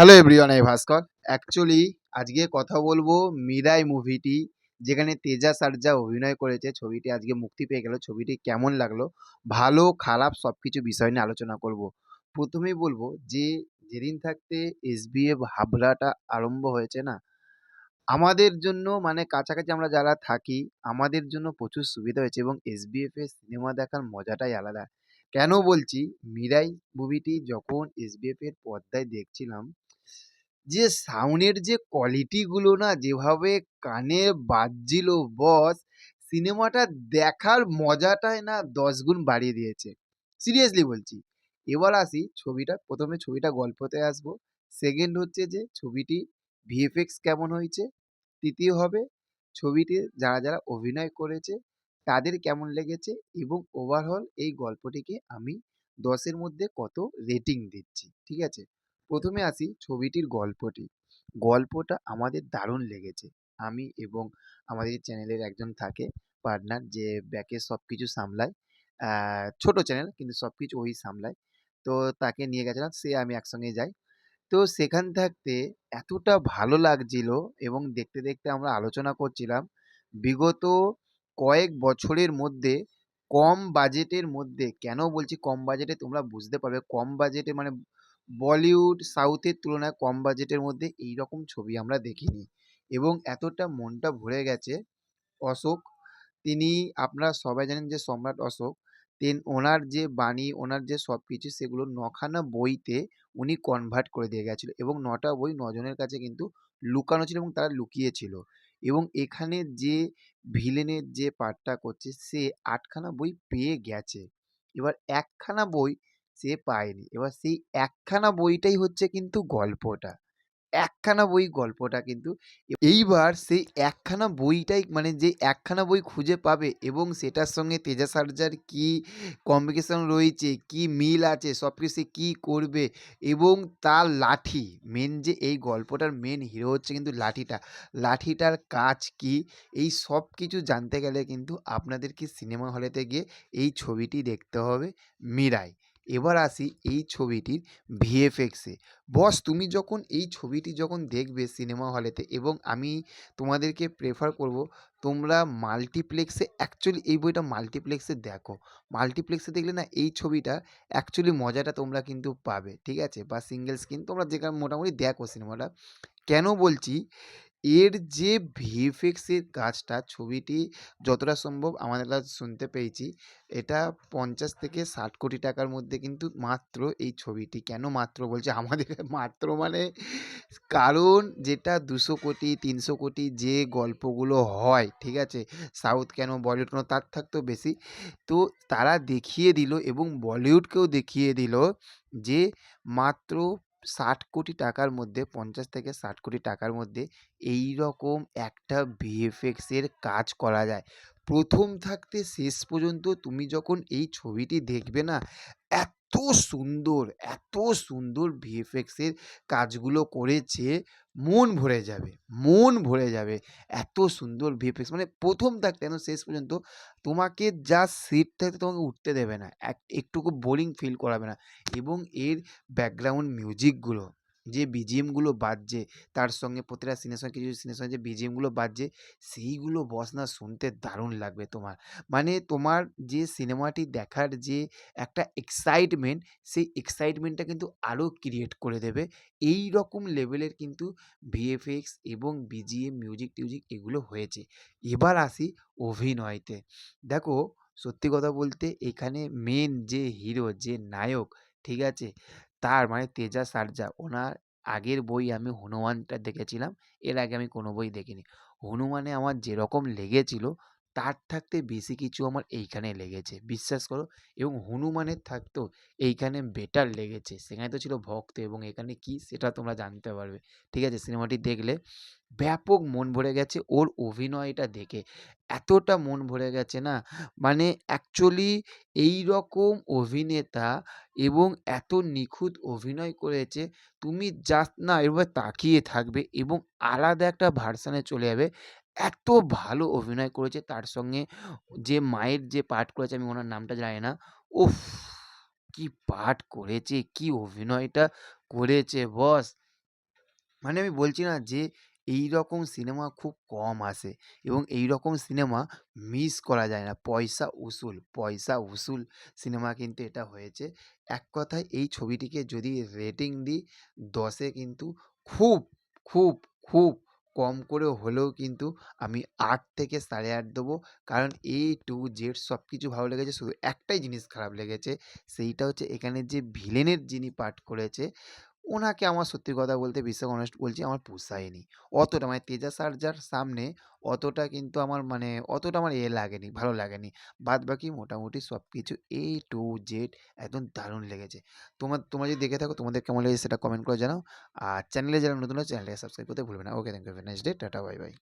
Hello everyone আমি ভাস্কর actually আজকে কথা বলব মিরাই মুভিটি যেখানে তেজা সারজা অভিনয় করেছে। ছবিটি আজকে মুক্তি পেয়ে গেল। ছবিটি কেমন লাগল? ভালো, খারাপ সব কিছু বিষয় নিয়ে আলোচনা করব। প্রথমেই বলব যে, যেদিন থাকতে এসবিএফ হাবড়াটা আরম্ভ হয়েছে না, আমাদের জন্য মানে কাছাকাছি আমরা যারা থাকি, আমাদের জন্য প্রচুর সুবিধা হয়েছে এবং এসবিএফ এর সিনেমা দেখার মজাটাই আলাদা। কেন বলছি? মিরাই মুভিটি যখন এসবিএফ এর পর্দায় দেখছিলাম যে সাউন্ডের যে কোয়ালিটিগুলো না, যেভাবে কানে বাজছিল বস সিনেমাটা দেখার মজাটাই না দশ গুণ বাড়িয়ে দিয়েছে। সিরিয়াসলি বলছি। এবার আসি ছবিটা, প্রথমে ছবিটা গল্পতে আসব। সেকেন্ড হচ্ছে যে ছবিটি ভিএফএক্স কেমন হয়েছে? তৃতীয় হবে ছবিতে যারা যারা অভিনয় করেছে, তাদের কেমন লেগেছে? এবং ওভারঅল এই গল্পটিকে আমি দশের মধ্যে কত রেটিং দিচ্ছি? ঠিক আছে? প্রথমে আসি ছবিটির গল্পটি। গল্পটা আমাদের দারুণ লেগেছে। আমি এবং আমাদের চ্যানেলের একজন থাকে পার্টনার যে ব্যাকে সব কিছু সামলায়। ছোট চ্যানেল কিন্তু সব কিছু ওই সামলায়। তো তাকে নিয়ে গেছিলাম, সে আমি একসঙ্গে যাই। তো সেখান থাকতে এতটা ভালো লাগছিল এবং দেখতে দেখতে আমরা আলোচনা করছিলাম, বিগত কয়েক বছরের মধ্যে কম বাজেটের মধ্যে, কেন বলছি কম বাজেটে তোমরা বুঝতে পারবে, কম বাজেটে মানে বলিউড সাউথের তুলনায় কম বাজেটের মধ্যে এই রকম ছবি আমরা দেখিনি। এবং এতটা মনটা ভরে গেছে অশোক, তিনি আপনারা সবাই জানেন যে সম্রাট অশোক তেন ওনার যে বাণী, ওনার যে সব কিছু সেগুলো নখানা বইতে উনি কনভার্ট করে দিয়ে গেছিল এবং নটা বই নজনের কাছে কিন্তু লুকানো ছিল এবং তারা লুকিয়েছিল। এবং এখানে যে ভিলেনের যে পার্টটা করছে, সে আটখানা বই পেয়ে গেছে। এবার একখানা বই সে পায়নি। এবার সেই একখানা বইটাই হচ্ছে কিন্তু গল্পটা। একখানা বই গল্পটা কিন্তু এইবার সেই একখানা বইটাই মানে যে একখানা বই খুঁজে পাবে এবং সেটার সঙ্গে তেজা সার্জার কী কম্বিনেশন রয়েছে, কি মিল আছে সব কিছু সে কী করবে এবং তার লাঠি মেন যে এই গল্পটার মেন হিরো হচ্ছে কিন্তু লাঠিটা। লাঠিটার কাজ কি? এই সব কিছু জানতে গেলে কিন্তু আপনাদেরকে সিনেমা হলেতে গিয়ে এই ছবিটি দেখতে হবে মিরাই এবার আসি এই ছবিটির ভিএফএক্সে। বস, তুমি যখন এই ছবিটি যখন দেখবে সিনেমা হলেতে এবং আমি তোমাদেরকে প্রেফার করব, তোমরা মাল্টিপ্লেক্সে অ্যাকচুয়ালি এই বইটা মাল্টিপ্লেক্সে দেখো। মাল্টিপ্লেক্সে দেখলে না এই ছবিটা অ্যাকচুয়ালি মজাটা তোমরা কিন্তু পাবে, ঠিক আছে? বা সিঙ্গেল স্ক্রিন তোমরা যেখানে মোটামুটি দেখো সিনেমাটা। কেন বলছি? এর যে ভিএফএক্সের কাজটা, ছবিটি যতটা সম্ভব আমাদের কাছে শুনতে পেয়েছি, এটা পঞ্চাশ থেকে ষাট কোটি টাকার মধ্যে কিন্তু মাত্র এই ছবিটি। কেন মাত্র? বলছে আমাদের মাত্র মানে কারণ যেটা দুশো কোটি, তিনশো কোটি যে গল্পগুলো হয়, ঠিক আছে? সাউথ কেন, বলিউড কেন, তার থাকতেও বেশি। তো তারা দেখিয়ে দিল এবং বলিউডকেও দেখিয়ে দিল যে মাত্র ষাট কোটি টাকার মধ্যে, পঞ্চাশ থেকে ষাট কোটি টাকার মধ্যে এই রকম একটা ভিএফএক্সের কাজ করা যায়। প্রথম থাকতে শেষ পর্যন্ত তুমি যখন এই ছবিটি দেখবে না, এত সুন্দর, এত সুন্দর ভিএফএক্সের কাজগুলো করেছে, মন ভরে যাবে, মন ভরে যাবে এত সুন্দর ভিএফএক্স। মানে প্রথম থাকতে কেন শেষ পর্যন্ত তোমাকে যা সিট থাকতে তোমাকে উঠতে দেবে না, এক, একটুকু বোরিং ফিল করাবে না। এবং এর ব্যাকগ্রাউন্ড মিউজিকগুলো যে বিজিএমগুলো বাজছে, তার সঙ্গে প্রতিটা সিনের সঙ্গে, কিছু সিনের সঙ্গে যে বিজিএমগুলো বাজছে, সেইগুলো বস না শুনতে দারুণ লাগবে তোমার। মানে তোমার যে সিনেমাটি দেখার যে একটা এক্সাইটমেন্ট সেই এক্সাইটমেন্টটা কিন্তু আরও ক্রিয়েট করে দেবে। এই রকম লেভেলের কিন্তু ভিএফএক্স এবং বিজিএম মিউজিক টিউজিক এগুলো হয়েছে। এবার আসি অভিনয়তে। দেখো, সত্যি কথা বলতে এখানে মেন যে হিরো যে নায়ক, ঠিক আছে? তার মানে তেজা সারজা। ওনার আগের বই আমি হনুমানটা দেখেছিলাম, এর আগে আমি কোনো বই দেখিনি। হনুমানে আমার যেরকম লেগেছিল তার থাকতে বেশি কিছু আমার এইখানে লেগেছে। বিশ্বাস করো? এবং হনুমানের থাকতেও এইখানে বেটার লেগেছে। সেখানে তো ছিল ভক্ত এবং এখানে কি সেটা তোমরা জানতে পারবে। ঠিক আছে? সিনেমাটি দেখলে ব্যাপক মন ভরে গেছে ওর অভিনয়টা দেখে। এতটা মন ভরে গেছে না? মানে অ্যাকচুয়ালি এই রকম অভিনেতা এবং এত নিখুঁত অভিনয় করেছে, তুমি জাস্ট না এভাবে তাকিয়ে থাকবে এবং আলাদা একটা ভার্সানে চলে যাবে। এত ভালো অভিনয় করেছে তার সঙ্গে যে মায়ের যে পার্ট করেছে আমি ওনার নামটা জানি না উফ কি পার্ট করেছে কি অভিনয়টা করেছে বস মানে আমি বলছি না যে এই রকম সিনেমা খুব কম আসে এবং এই রকম সিনেমা মিস করা যায় না। পয়সা উসুল, পয়সা উসুল সিনেমা কিন্তু এটা হয়েছে। এক কথায় এই ছবিটিকে যদি রেটিং দিই দশে কিন্তু খুব, খুব, খুব কম করে হলেও কিন্তু আমি আট থেকে ৮.৫ দেবো। কারণ এ টু জেড সব কিছু ভালো লেগেছে। শুধু একটাই জিনিস খারাপ লেগেছে। সেইটা হচ্ছে এখানে যে ভিলেনের যিনি পাঠ করেছে, ওনাকে আমার সত্যি কথা বলতে বিশ্বাস অনেস্ট বলছি আমার পোষায়নি। অতটা মানে তেজা সার্জার সামনে অতটা কিন্তু আমার মানে অতটা আমার এ লাগেনি, ভালো লাগেনি। বাদ বাকি মোটামুটি সব কিছু এ টু জেড একদম দারুণ লেগেছে। তোমার তোমরা যদি দেখে থাকো তোমাদের কেমন লেগেছে সেটা কমেন্ট করে জানাও। আর চ্যানেলে যারা নতুন চ্যানেলটাকে সাবস্ক্রাইব করতে ভুলবে না। Okay thank you next day. Tata bye bye.